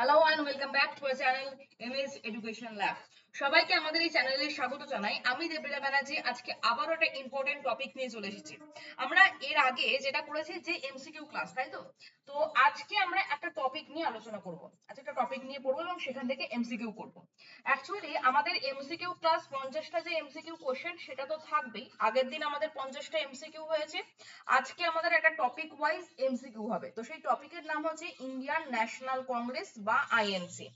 Hello and welcome back to our channel MS Education Lab. সবাইকে আমাদের এই চ্যানেলে স্বাগত জানাই। আমি দেবলীলা ব্যানার্জি, আজকে আবারও একটা ইম্পর্টেন্ট টপিক নিয়ে চলে এসেছি। আমরা এর আগে যেটা করেছি যে এমসিকিউ ক্লাস তাই তো? তো আজকে আমরা একটা টপিক নিয়ে আলোচনা করব। আজকে একটা টপিক নিয়ে পড়ব এবং সেখান থেকে এমসিকিউ করব। অ্যাকচুয়ালি আমাদের এমসিকিউ ক্লাস পঞ্চাশটা যে এমসিকিউ কোশ্চেন সেটা তো থাকবেই। আগের দিন আমাদের পঞ্চাশটা এমসিকিউ হয়েছে। আজকে আমাদের একটা টপিক ওয়াইজ এমসিকিউ হবে। তো সেই টপিকের নাম হচ্ছে ইন্ডিয়ান ন্যাশনাল কংগ্রেস বা আইএনসি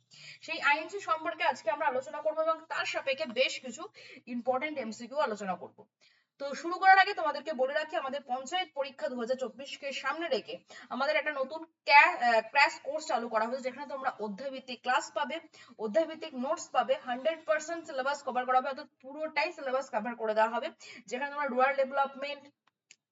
সেই আইএনসি সম্পর্কে আজকে আমরা আলোচনা করব এবং তার সাপেক্ষে বেশ কিছু ইম্পর্টেন্ট এমসিকিউ আলোচনা করব। তো শুরু করার আগে তোমাদেরকে বলে রাখি, আমাদের পঞ্চায়েত পরীক্ষা দু কে সামনে রেখে আমাদের একটা নতুন ক্র্যাশ কোর্স চালু করা হয়েছে, যেখানে তোমরা অধ্যায়ভিত্তিক ক্লাস পাবে, অধ্যায়ভিত্তিক নোটস পাবে হান্ড্রেড পার্সেন্ট সিলেবাস কভার করা হবে, অর্থাৎ পুরোটাই সিলেবাস কভার করে দেওয়া হবে, যেখানে তোমরা রুরাল ডেভেলপমেন্ট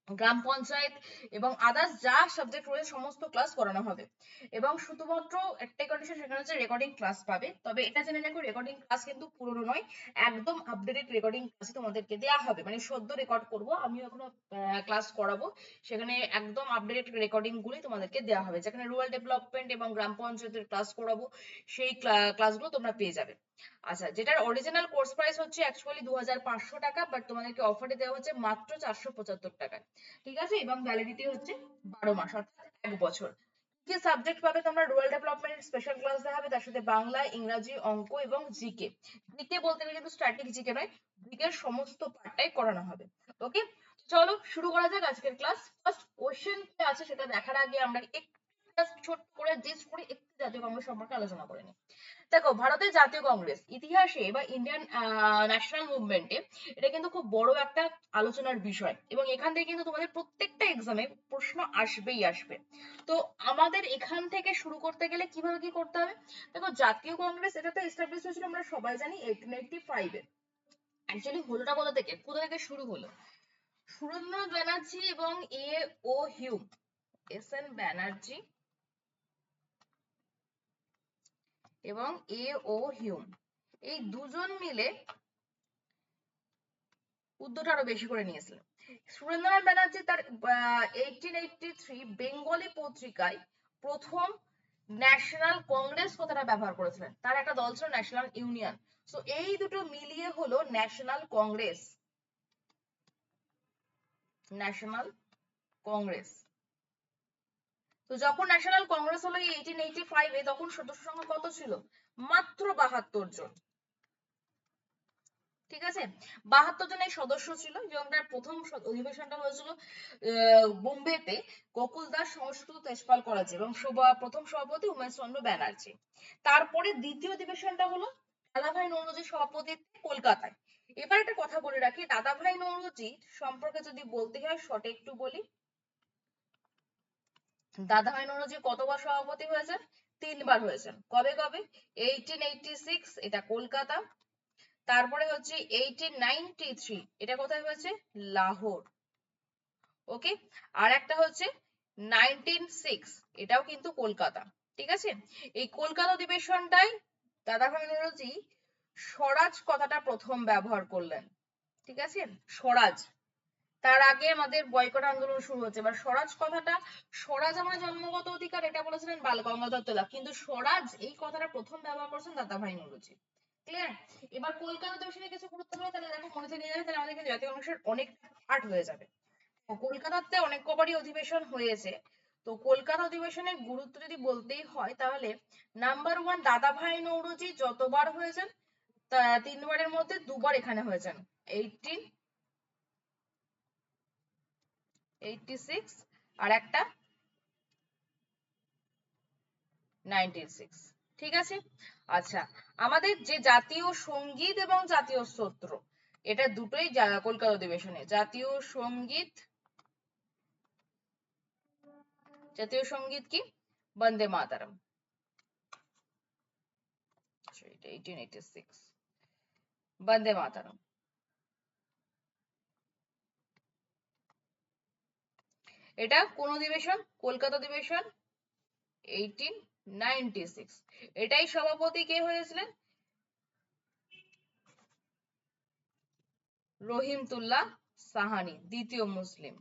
গ্রাম পঞ্চায়েত এবং আদার্স যা সাবজেক্ট রয়েছে সমস্ত ক্লাস করানো হবে। এবং শুধুমাত্র একটাই কন্ডিশন সেখানে হচ্ছে রেকর্ডিং ক্লাস পাবে। তবে এটা জেনে রাখো রেকর্ডিং ক্লাস কিন্তু পুরনো নয়, একদম আপডেটেড রেকর্ডিং ক্লাস তোমাদেরকে দেওয়া হবে। মানে সদ্য রেকর্ড করব আমি এখনও ক্লাস করাবো। সেখানে একদম আপডেটেড রেকর্ডিং গুলি তোমাদেরকে দেওয়া হবে। যেখানে রুরাল ডেভেলপমেন্ট এবং গ্রাম পঞ্চায়েতের ক্লাস করাবো, সেই ক্লাসগুলো তোমরা পেয়ে যাবে। আচ্ছা যেটার অরিজিনাল কোর্স প্রাইস হচ্ছে অ্যাকচুয়ালি দু টাকা বাট তোমাদেরকে অফারে দেওয়া হচ্ছে মাত্র চারশো পঁচাত্তর টাকায়। ঠিক আছে? এবং ভ্যালিডিটি হচ্ছে বারো মাস, অর্থাৎ এক বছর। কি সাবজেক্ট পাবে তোমরা? রুরাল ডেভেলপমেন্ট স্পেশাল ক্লাস দেওয়া হবে তার সাথে বাংলা, ইংরাজি, অঙ্ক এবং জিকে জিকে বলতে গেলে কিন্তু স্ট্যাটিক জিকে নয় জিকে সমস্ত পার্টটাই করানো হবে। ওকে চলো, শুরু করা যাক আজকের ক্লাস ফার্স্ট কোশ্চেন কি আছে সেটা দেখার আগে আমরা একটু ছোট করে জিস্ট করে একটু জাতীয় কংগ্রেস সম্পর্কে আলোচনা করে নিই। দেখো, ভারতের জাতীয় কংগ্রেস, ইতিহাসে বা ইন্ডিয়ান ন্যাশনাল মুভমেন্টে এটা কিন্তু খুব বড় একটা আলোচনার বিষয় এবং এখান থেকে কিন্তু তোমাদের প্রত্যেকটা এক্সামে প্রশ্ন আসবেই আসবে। তো আমাদের এখান থেকে শুরু করতে গেলে কীভাবে কি করতে হবে? দেখো, জাতীয় কংগ্রেস এটা তো এস্টাবলিশ হয়েছিল, আমরা সবাই জানি এইটিন এইটটি ফাইভে অ্যাকচুয়ালি হলোটা কোথা থেকে? কোথা থেকে শুরু হলো? সুরেন্দ্রনাথ ব্যানার্জি এবং A O Hume S N Banerjee এবং এ ও হিউম এই দুজন মিলে উদ্যোগটা আরও বেশি করে নিয়েছিলেন সুরেন্দ্রনাথ ব্যানার্জি তার এইটিন এইটটি থ্রি বেঙ্গলি পত্রিকায় প্রথম ন্যাশনাল কংগ্রেস কথাটা ব্যবহার করেছিলেন। তার একটা দল ছিল ন্যাশনাল ইউনিয়ন সো এই দুটো মিলিয়ে হলো ন্যাশনাল কংগ্রেস ন্যাশনাল কংগ্রেস তো যখন ন্যাশনাল কংগ্রেস হলো এইটিন এইটি ফাইভে তখন সদস্য সংখ্যা কত ছিল? মাত্র বাহাত্তর জন। ঠিক আছে? বাহাত্তর জন এই সদস্য ছিল এবং তার প্রথম অধিবেশনটা হয়েছিল বোম্বেতে। গোকুল দাস সংস্কৃত তেজপাল কলেজে এবং প্রথম সভাপতি উমেশ চন্দ্র ব্যানার্জি। তারপরে দ্বিতীয় অধিবেশনটা হলো দাদাভাই নৌরোজির সভাপতিত্বে কলকাতায়। এবার একটা কথা বলে রাখি, দাদাভাই নৌরোজি সম্পর্কে যদি বলতে হয় শর্টে একটু বলি। দাদাভাই নৌরোজি কতবার সভাপতি হয়েছেন? তিনবার হয়েছেন। কবে কবে? এইটিন এইটি সিক্স এটা কলকাতা। তারপরে হচ্ছে এইটিন নাইনটি থ্রি এটা কোথায় হয়েছে? লাহোর। ওকে? আর একটা হচ্ছে নাইনটিন সিক্স এটাও কিন্তু কলকাতা। ঠিক আছে? এই কলকাতা অধিবেশনটাই দাদাভাই নৌরোজি স্বরাজ কথাটা প্রথম ব্যবহার করলেন। ঠিক আছে? স্বরাজ। তার আগে আমাদের বয়কট আন্দোলন শুরু হচ্ছে এবার স্বরাজ কথাটা, স্বরাজ আমার জন্মগত অধিকার, এটা বলেছিলেন বাল গঙ্গাধর তিলক। কিন্তু স্বরাজ এই কথাটা প্রথম ব্যবহার করেছেন দাদাভাই নৌরোজি। ক্লিয়ার এবার কলকাতা দর্শনে কিছু গুরুত্বপূর্ণ তাহলে দেখো, মনে থেকে যাবে তাহলে আমাদের জাতীয় কংগ্রেসের অনেক পার্ট হয়ে যাবে। কলকাতাতে অনেক কবারই অধিবেশন হয়েছে। তো কলকাতা অধিবেশনের গুরুত্ব যদি বলতেই হয়, তাহলে নাম্বার ওয়ান দাদাভাই নৌরোজি যতবার হয়েছেন তিনবারের মধ্যে দুবার এখানে হয়েছেন। এইটিন ঠিক আছে? আচ্ছা আমাদের যে জাতীয় সংগীত এবং জাতীয় স্তোত্র, এটা দুটোই কলকাতা অধিবেশনে। জাতীয় সংগীত জাতীয় সংগীত কি? বন্দে মাতারম। সিক্স বন্দে মাতারম। এটা কোন অধিবেশন কলকাতা অধিবেশন এইটিন নাইনটি সিক্স এটাই সভাপতি কে হয়েছিলেন? রহিমতুল্লাহ সাহানি, দ্বিতীয় মুসলিম।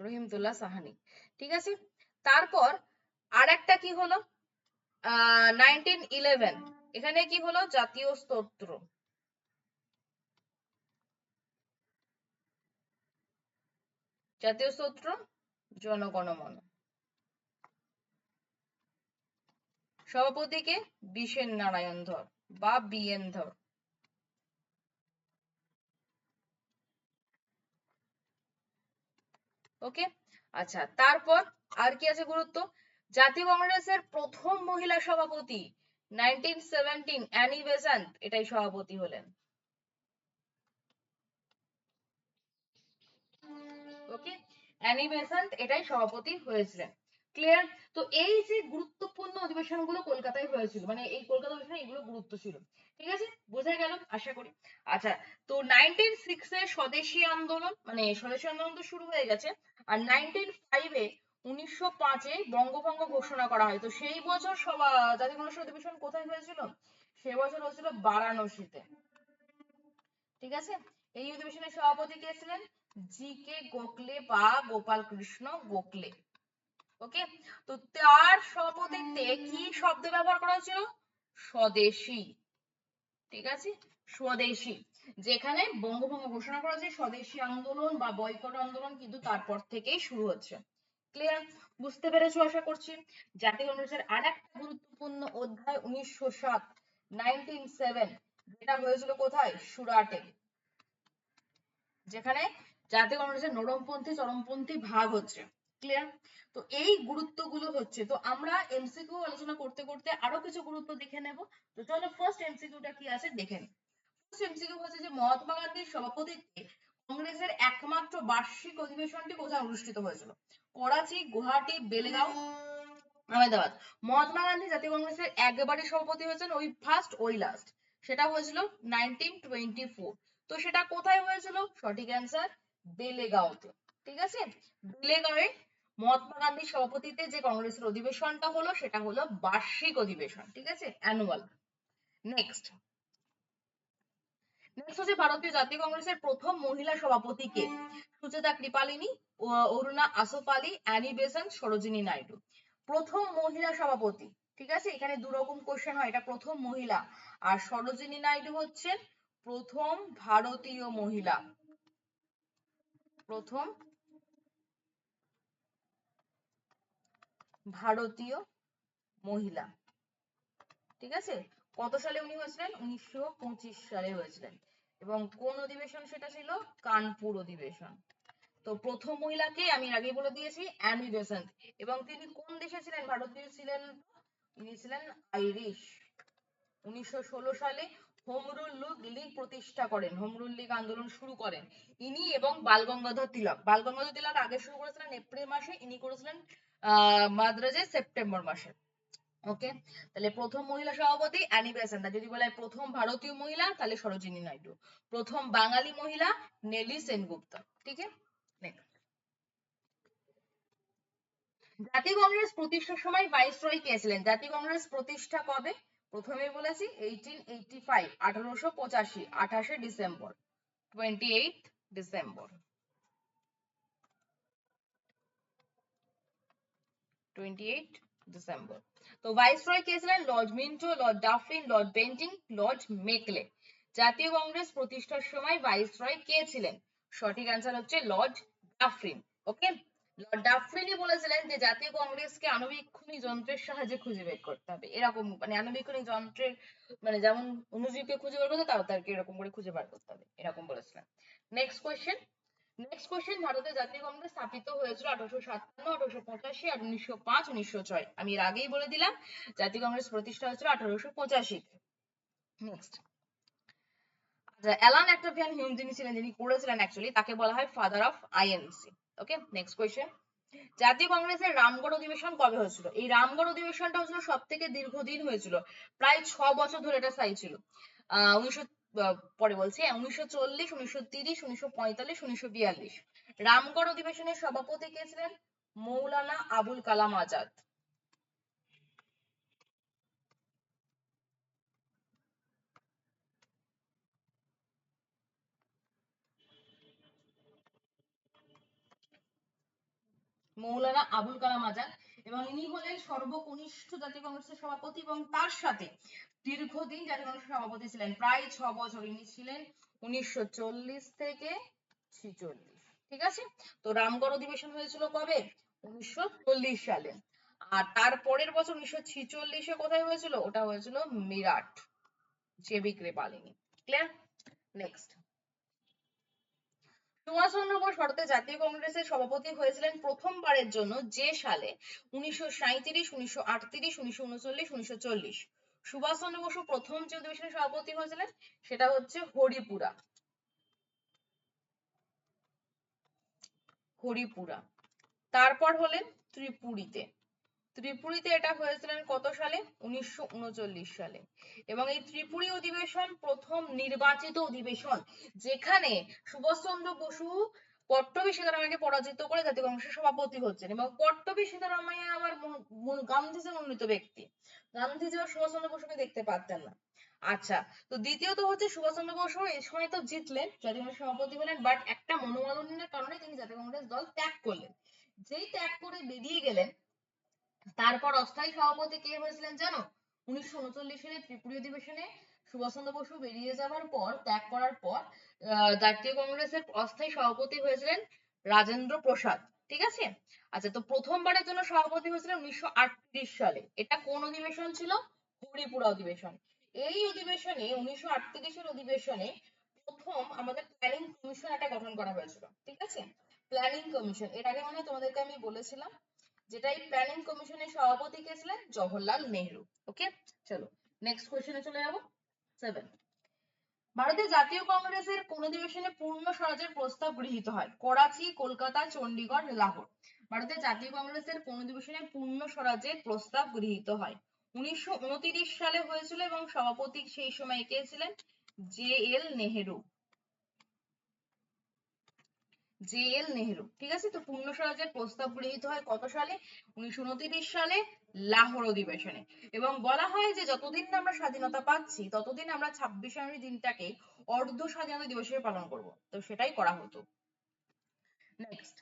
রহিমতুল্লাহ সাহানি, ঠিক আছে? তারপর আর একটা কি হলো? নাইনটিন ইলেভেন এখানে কি হলো? জাতীয় স্তোত্র। জাতীয় স্তোত্র জনগণমন। সভাপতিকে বিশেন নারায়ণ ধর বা বিএন ধর। ওকে? আচ্ছা তারপর আর কি আছে গুরুত্ব? জাতীয় কংগ্রেসের প্রথম মহিলা সভাপতি নাইনটিন সেভেন্টিন অ্যানি বেসান্ট এটাই সভাপতি হলেন। অ্যানি বেসান্ট এটাই সভাপতি হয়েছিলেন। ক্লিয়ার তো এই যে গুরুত্বপূর্ণ অধিবেশনগুলো কলকাতায় হয়েছিল মানে এই কলকাতা অধিবেশনে এগুলো গুরুত্ব ছিল, ঠিক আছে? বোঝা গেল, আশা করি। আচ্ছা তো নাইনটিন সিক্স এ স্বদেশী আন্দোলন মানে স্বদেশী আন্দোলন তো শুরু হয়ে গেছে, আর নাইনটিন ফাইভে উনিশশো পাঁচে বঙ্গভঙ্গ ঘোষণা করা হয়। তো সেই বছর সভা, জাতীয় কংগ্রেস অধিবেশন কোথায় হয়েছিল? সে বছর হয়েছিল বারাণসীতে। ঠিক আছে? এই অধিবেশনের সভাপতি কে ছিলেন? জি কে গোখলে বা গোপাল কৃষ্ণ গোখলে। ওকে তো তার সভাপতিত্বে কি শব্দ ব্যবহার করা হয়েছিল? স্বদেশী। ঠিক আছে? স্বদেশী। যেখানে বঙ্গভঙ্গ ঘোষণা করা হয়েছে, স্বদেশী আন্দোলন বা বয়কট আন্দোলন কিন্তু তারপর থেকেই শুরু হচ্ছে। ক্লিয়ার বুঝতে পেরেছ আশা করছি? জাতীয় কংগ্রেসের আর একটা গুরুত্বপূর্ণ অধ্যায় উনিশশো সাত নাইনটিন সেভেন যেটা হয়েছিল কোথায়? সুরাটে। যেখানে জাতীয় কংগ্রেসের নরমপন্থী, চরমপন্থী ভাগ হচ্ছে। ক্লিয়ার তো এই গুরুত্বগুলো হচ্ছে। তো আমরা এমসিকিউ আলোচনা করতে করতে আরও কিছু গুরুত্ব দেখে নেব। তো চলো ফার্স্ট এমসিকিউটা কি আছে দেখে ফার্স্ট এমসিকিউ হচ্ছে যে মহাত্মা গান্ধীর সভাপতিত্বে কংগ্রেসের একমাত্র বার্ষিক অধিবেশনটি কোথায় অনুষ্ঠিত হয়েছিল? করাচি, গুয়াহাটি, বেলগাঁও, আহমেদাবাদ। মহাত্মা গান্ধী জাতীয় কংগ্রেসের একবারই সভাপতি হয়েছেন, ওই ফার্স্ট ওই লাস্ট সেটা হয়েছিল নাইনটিন টোয়েন্টি ফোর তো সেটা কোথায় হয়েছিল? সঠিক অ্যান্সার বেলেগাঁওতে ঠিক আছে? বেলেগাঁওয়ে মহাত্মা গান্ধীর সভাপতিত্বে যে কংগ্রেসের অধিবেশনটা হলো, সেটা হলো বার্ষিক অধিবেশন, ঠিক আছে? অ্যানুয়াল। নেক্সট নেক্সট হচ্ছে ভারতীয় জাতীয় কংগ্রেসের প্রথম মহিলা সভাপতি কে? Sucheta Kripalani Aruna Asaf Ali, Annie Besant Sarojini Naidu. প্রথম মহিলা সভাপতি, ঠিক আছে? এখানে দু রকম কোশ্চেন হয়, এটা প্রথম মহিলা। আর সরোজিনী নাইডু হচ্ছেন প্রথম ভারতীয় মহিলা। প্রথম ভারতীয় মহিলা। ঠিক আছে? কত সালে উনি হয়েছিলেন? উনিশশো সালে হয়েছিলেন। এবং কোন অধিবেশন সেটা ছিল? কানপুর অধিবেশন। তো প্রথম মহিলাকে আমি আগেই বলে দিয়েছি অ্যানি বেসেন্ট এবং তিনি কোন দেশে ছিলেন? ভারতীয় ছিলেন, তিনি ছিলেন আইরিশ। উনিশশো ষোলো সালে হোম রুল লীগ প্রতিষ্ঠা করেন হোম রুল লীগ আন্দোলন শুরু করেন। ইনি এবং বালগঙ্গাধর তিলক। বালগঙ্গাধর তিলক আগে শুরু করেছিলেন এপ্রিল মাসে, ইনি করেছিলেন, আহ, মাদ্রাজে সেপ্টেম্বর মাসে। ওকে? তাহলে প্রথম মহিলা সভাপতি অ্যানি বেসেন্ট যদি বলে প্রথম ভারতীয় মহিলা, তাহলে সরোজিনী নাইডু। প্রথম বাঙালি মহিলা নেলি সেনগুপ্ত। ঠিক আছে? জাতীয় কংগ্রেস প্রতিষ্ঠার সময় ভাইসরয় কে ছিলেন? জাতীয় কংগ্রেস প্রতিষ্ঠা কবে? প্রথমে বলেছি এইটিন এইটি ফাইভ আঠারোশো পঁচাশি, আঠাশে December twenty eight December. Twenty eight December. তো ভাইসরয় কে ছিলেন? Lord Minto, lord Dufferin lord Bentinck, lord Macaulay. জাতীয় কংগ্রেস প্রতিষ্ঠার সময় ভাইসরয় কে ছিলেন? সঠিক অ্যান্সার হচ্ছে লর্ড ডাফরিন ওকে লর্ড ডাফরিনই বলেছিলেন যে জাতীয় কংগ্রেসকে আণুবীক্ষণিক যন্ত্রের সাহায্যে খুঁজে বের করতে হবে। এরকম মানে আণুবীক্ষণিক যন্ত্রের মানে যেমন অণুজীবকে খুঁজে বের করতে তাও তাদেরকে এরকম করে খুঁজে বের করতে হবে। এরকম বলেছিলেন। নেক্সট কোয়েশ্চেন নেক্সট কোয়েশ্চেন ভারতের জাতীয় কংগ্রেস স্থাপিত হয়েছিল আঠারোশো সাতান্ন, আঠারোশো পঁচাশি আর উনিশশো পাঁচ, উনিশশো ছয়। আমি এর আগেই বলে দিলাম, জাতীয় কংগ্রেস প্রতিষ্ঠা হয়েছিল আঠারোশো পঁচাশি নেক্সট আচ্ছা অ্যালান অ্যাক্টোভিয়ান হিউম যিনি ছিলেন, যিনি করেছিলেন অ্যাকচুয়ালি তাকে বলা হয় father of INC okay next question জাতীয় কংগ্রেসের রামগড় অধিবেশন কবে হয়েছিল? এই রামগড় অধিবেশনটা হয়েছিল সব থেকে দীর্ঘদিন হয়েছিল। প্রায় ছ বছর ধরে এটা স্থায়ী ছিল। আহ পরে বলছি উনিশশো চল্লিশ, উনিশশো তিরিশ, উনিশশো পঁয়তাল্লিশ, উনিশশো বিয়াল্লিশ। রামগড় অধিবেশনের সভাপতি কে ছিলেন? মৌলানা আবুল কালাম আজাদ। মৌলানা আবুল কালাম আজাদ এবং ইনি হলেন সর্বকনিষ্ঠ জাতীয় কংগ্রেসের সভাপতি এবং তার সাথে দীর্ঘদিন জাতীয় কংগ্রেসের সভাপতি ছিলেন। প্রায় ছ বছর ইনি ছিলেন, উনিশশো থেকে ছিচল্লিশ। ঠিক আছে? তো রামগড় অধিবেশন হয়েছিল কবে? উনিশশো চল্লিশ সালে। আর তার পরের বছর উনিশশো ছিচল্লিশে কোথায় হয়েছিল? ওটা হয়েছিল Meerut JB Kripalani clear next Subhas Chandra Bose ভারতের জাতীয় কংগ্রেসের সভাপতি হয়েছিলেন প্রথমবারের জন্য যে সালে উনিশশো সাঁইত্রিশ, উনিশশো আটত্রিশ, উনিশশো উনচল্লিশ, উনিশশো চল্লিশ। সুভাষচন্দ্র বসু প্রথম যে অধিবেশনের সভাপতি হয়েছিলেন, সেটা হচ্ছে হরিপুরা। হরিপুরা। তারপর হলেন ত্রিপুরীতে। ত্রিপুরীতে এটা হয়েছিলেন কত সালে? উনিশশো উনচল্লিশ সালে। এবং এই ত্রিপুরী অধিবেশন প্রথম নির্বাচিত অধিবেশন, যেখানে সুভাষচন্দ্র বসু পট্টবী সীতারামাইয়াকে পরাজিত করে জাতীয় কংগ্রেসের সভাপতি হচ্ছেন। এবং পট্টবী সীতারামাইয়া আবার গান্ধীজি মনোনীত ব্যক্তি। গান্ধীজি আর সুভাষচন্দ্র বসুকে দেখতে পারতেন না। আচ্ছা তো দ্বিতীয়ত হচ্ছে সুভাষচন্দ্র বসু এই সময় তো জিতলেন জাতীয় কংগ্রেস সভাপতি হলেন বাট একটা মনোমালিন্যের কারণে তিনি জাতীয় কংগ্রেস দল ত্যাগ করলেন। যেই ত্যাগ করে বেরিয়ে গেলেন তারপর অস্থায়ী সভাপতি কে হয়েছিলেন জানো? উনিশশো উনচল্লিশ সালে ত্রিপুরী অধিবেশনে সুভাষচন্দ্র বসু বেরিয়ে যাওয়ার পর, ত্যাগ করার পর জাতীয় কংগ্রেসের অস্থায়ী সভাপতি হয়েছিলেন রাজেন্দ্র প্রসাদ। ঠিক আছে? আচ্ছা তো প্রথমবারের জন্য সভাপতি হয়েছিলেন উনিশশো সালে। এটা কোন অধিবেশন ছিল? হরিপুরা অধিবেশন। এই অধিবেশনে, উনিশশো আটত্রিশের অধিবেশনে প্রথম আমাদের প্ল্যানিং কমিশন একটা গঠন করা হয়েছিল। ঠিক আছে? প্ল্যানিং কমিশন এর আগে মানে তোমাদেরকে আমি বলেছিলাম যেটা এই প্ল্যানিং কমিশনের সভাপতি কে ছিলেন, জওহরলাল নেহরু। ওকে চলো নেক্সট কোশ্চেনে চলে যাব। সেভেন ভারতের জাতীয় কংগ্রেসের কোন অধিবেশনে পূর্ণ স্বরাজের প্রস্তাব গৃহীত হয়। করাচি, কলকাতা চণ্ডীগড় লাহোর। ভারতের জাতীয় কংগ্রেসের কোন অধিবেশনে পূর্ণ স্বরাজের প্রস্তাব গৃহীত হয়। উনিশশো উনত্রিশ সালে হয়েছিল এবং সভাপতি সেই সময় কে ছিলেন? J L Nehru. J L Nehru, ঠিক আছে? তো পূর্ণ স্বরাজের প্রস্তাব গৃহীত হয় কত সালে? উনিশশো সালে লাহোর অধিবেশনে। এবং বলা হয় যে, যতদিন আমরা স্বাধীনতা পাচ্ছি, ততদিন আমরা ছাব্বিশ জানুয়ারি দিনটাকে অর্ধ স্বাধীনতা দিবস হিসেবে পালন করব। তো সেটাই করা হতো। নেক্সট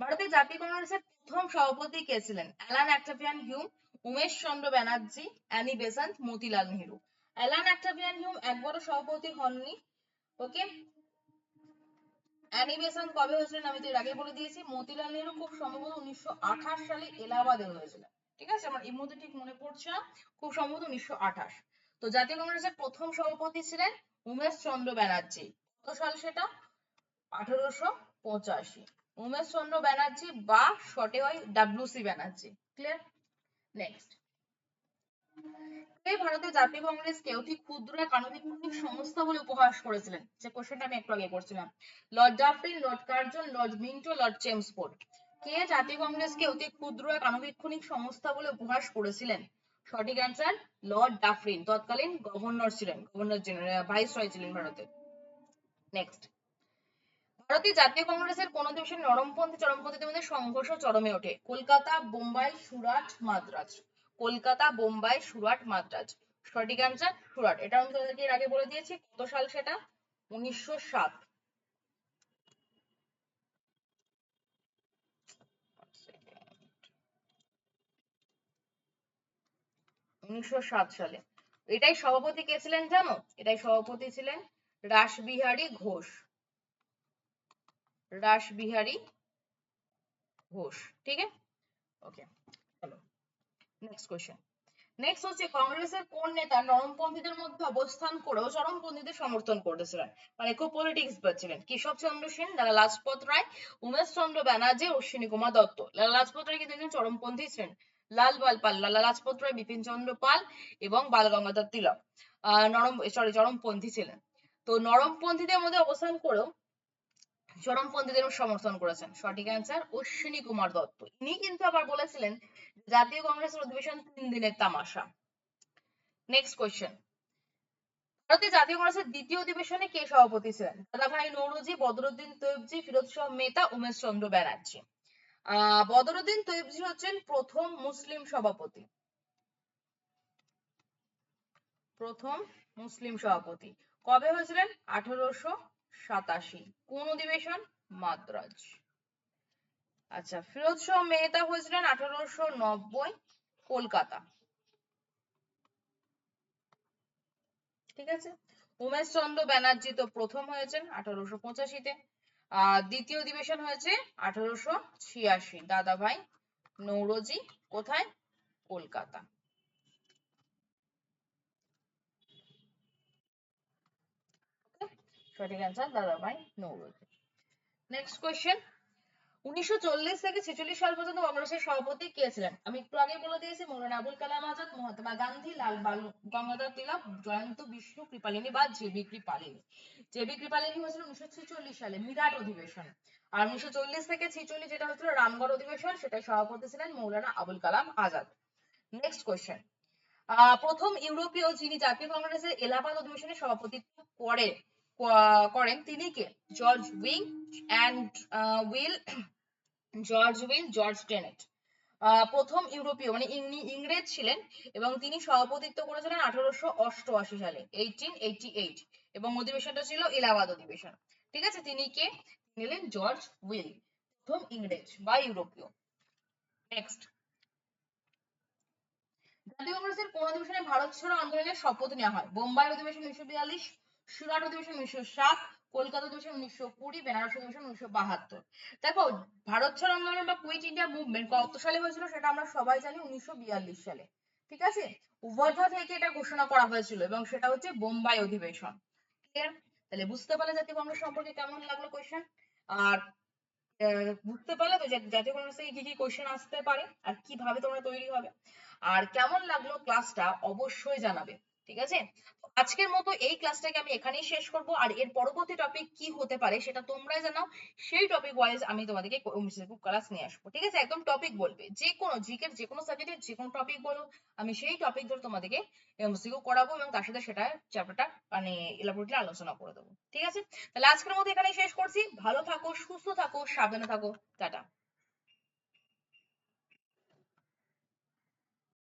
ভারতের জাতীয় কংগ্রেসের প্রথম সভাপতি কে ছিলেন? Allan Octavian Hume, Umesh Chandra Banerjee, Annie Besant, Motilal Nehru. Allan Octavian Hume একবারও সভাপতি হননি। ওকে? অ্যানি বেসান্ত কবে হয়েছিলেন আমি তো এর আগে বলে দিয়েছি। মতিলাল নেহরু খুব সম্ভবত উনিশশো সালে এলাহাবাদে হয়েছিল। ঠিক আছে? আমার এই মুহূর্তে ঠিক মনে পড়ছে না। খুব সম্ভবত উনিশশো তো জাতীয় কংগ্রেসের প্রথম সভাপতি ছিলেন উমেশ চন্দ্র ব্যানার্জি। কত সাল সেটা? আঠারোশো পঁচাশি। উমেশ চন্দ্র ব্যানার্জি বা শর্টে হয় ডাব্লিউসি ব্যানার্জি। ক্লিয়ার নেক্সট কে ভারতের জাতীয় কংগ্রেসকে অতি ক্ষুদ্র এক আণবিক সংস্থা বলে উপহাস করেছিলেন। যে কোশ্চেনটা আমি একটু আগে করছিলাম lord Dufferin lord Curzon lord Minto lord Chelmsford কে জাতীয় কংগ্রেসকে অতি ক্ষুদ্র এক আণুবীক্ষণিক সংস্থা বলে উপহাস করেছিলেন? সঠিক অ্যান্সার লর্ড ডাফরিন তৎকালীন গভর্নর ছিলেন গভর্নর জেনারেল ভাইস রয় ছিলেন ভারতের নেক্সট ভারতীয় জাতীয় কংগ্রেসের কোন দেশের নরমপন্থী, চরমপন্থীদের মধ্যে সংঘর্ষ চরমে ওঠে। কলকাতা, বোম্বাই, সুরাট, মাদ্রাজ। কলকাতা, বোম্বাই, সুরাট, মাদ্রাজ। সঠিক অ্যান্সার সুরাট। এটা আমি তোমাদেরকে এর আগে বলে দিয়েছি, কত সাল সেটা? উনিশশো সাত। উনিশশো সালে। এটাই সভাপতি কে ছিলেন জানো? এটাই সভাপতি ছিলেন রাসবিহারী ঘোষ। রাসবিহারী ঘোষ। ঠিক আছে? নেক্সট কোয়েশ্চেন নেক্সট হচ্ছে কংগ্রেসের কোন নেতা নরমপন্থীদের মধ্যে অবস্থান করেও চরমপন্থীদের সমর্থন করেছিলেন মানে খুব পলিটিক্স ছিলেন কেশব চন্দ্র সেন, লালা লাজপত রায়, উমেশ চন্দ্র ব্যানার্জি, অশ্বিনী কুমার দত্ত। লালা লাজপত রায় কিন্তু একজন চরমপন্থী ছিলেন। লাল বাল পাল, লালা লাজপত রায়, বিপিন চন্দ্র পাল এবং বাল গঙ্গাধর তিলক। নরম সরি চরমপন্থী ছিলেন। তো নরমপন্থীদের মধ্যে অবস্থান করেও চরমপন্থীদের সমর্থন করেছেন। সঠিক অ্যান্সার অশ্বিনী কুমার দত্ত। ইনি কিন্তু আবার বলেছিলেন জাতীয় কংগ্রেসের অধিবেশন তিন দিনের তামাশা। নেক্সট কোয়েশ্চেন ভারতীয় জাতীয় কংগ্রেসের দ্বিতীয় অধিবেশনে কে সভাপতি ছিলেন? দাদাভাই নৌরোজি, বদরুদ্দিন তৈয়বজি ফিরোজ শাহ মেহতা, উমেশ চন্দ্র ব্যানার্জি। বদরুদ্দিন তৈয়বজি হচ্ছেন প্রথম মুসলিম সভাপতি। প্রথম মুসলিম সভাপতি। কবে হয়েছিলেন? আঠারোশো সাতাশি। কোন অধিবেশন? মাদ্রাজ। আচ্ছা ফিরোজ শাহ মেহতা হয়েছিলেন আঠারোশো নব্বই কলকাতা। ঠিক আছে? উমেশ চন্দ্র ব্যানার্জি তো প্রথম হয়েছেন আঠারোশো পঁচাশিতে। দ্বিতীয় অধিবেশন হয়েছে আঠারোশো ছিয়াশি। দাদাভাই নৌরোজি কোথায়? কলকাতা। সঠিক অ্যান্সার দাদাভাই নৌরোজি। নেক্সট কোয়েশ্চেন উনিশশো চল্লিশ থেকে ছেচল্লিশ সাল পর্যন্ত কংগ্রেসের সভাপতি কে ছিলেন? আমি একটু আগে বলে দিয়েছি, মৌলানা আবুল কালাম আজাদ, মহাত্মা গান্ধী, লাল বাল, গঙ্গাধর তিলক, জয়ন্ত বিষ্ণু, কৃপালিনী বা জেবি কৃপালিনী। জেবি কৃপালিনী হয়েছিল উনিশশো ছেচল্লিশ সালে, মিরাট অধিবেশন। আর উনিশশো চল্লিশ থেকে ছেচল্লিশ যেটা হচ্ছিল রামগড় অধিবেশন সেটা সভাপতি ছিলেন মৌলানা আবুল কালাম আজাদ। নেক্সট কোয়েশ্চেন প্রথম ইউরোপীয় যিনি জাতীয় কংগ্রেসের এলাহাবাদ অধিবেশনে সভাপতিত্ব করে ক- করেন তিনি কে? George Wing and Will, George Will, George Tenet. প্রথম ইউরোপীয় মানে ইংরেজ ছিলেন এবং তিনি সভাপতিত্ব করেছিলেন আঠারোশো অষ্টআশি সালে এইটিন এইটি এইট এবং অধিবেশনটা ছিল এলাহাবাদ অধিবেশন। ঠিক আছে? তিনি কে? নিলেন জর্জ উইল, প্রথম ইংরেজ বা ইউরোপীয়। নেক্সট জাতীয় কংগ্রেসের কোন অধিবেশনে ভারত ছাড়ো আন্দোলনের শপথ নেওয়া হয়? বোম্বাই অধিবেশন উনিশশো বিয়াল্লিশ সুরাট অধিবেশন উনিশশো সাত কলকাতা অধিবেশন উনিশশো কুড়ি, বেনারস অধিবেশন উনিশশো বাহাত্তর। দেখো, ভারত ছাড়ো আন্দোলন বা কুইট ইন্ডিয়া মুভমেন্ট কত সালে হয়েছিল সেটা আমরা সবাই জানি উনিশশো বিয়াল্লিশ সালে, ঠিক আছে? ওয়ার্ধা থেকে এটা ঘোষণা করা হয়েছিল এবং সেটা হচ্ছে বোম্বাই অধিবেশন। ক্লিয়ার তাহলে বুঝতে পারলে জাতীয় কংগ্রেস সম্পর্কে কেমন লাগল কোয়েশ্চেন আর বুঝতে পারলে তো জাতীয় কংগ্রেস থেকে কি কি কোয়েশ্চেন আসতে পারে আর কীভাবে তোমরা তৈরি হবে? আর কেমন লাগল ক্লাসটা অবশ্যই জানাবে। ঠিক আছে? আজকের মতো এই ক্লাসটাকে আমি এখানেই শেষ করব। আর এর পরবর্তী টপিক কি হতে পারে সেটা তোমরাই জানাও। সেই টপিক ওয়াইজ আমি তোমাদেরকে ক্লাস নিয়ে আসব। ঠিক আছে? একদম টপিক বলবে। যে কোনো জিকের যে কোনো সাবজেক্টের যে কোনো টপিক বলো, আমি সেই টপিক ধরে তোমাদেরকে এমসিকিউ করাবো এবং তার সাথে সেটা চ্যাপ্টারটা মানে এলাবোরেটলি আলোচনা করে দেবো। ঠিক আছে? তাহলে আজকের মতো এখানেই শেষ করছি। ভালো থাকো, সুস্থ থাকো, সাবধানে থাকো। টাটা।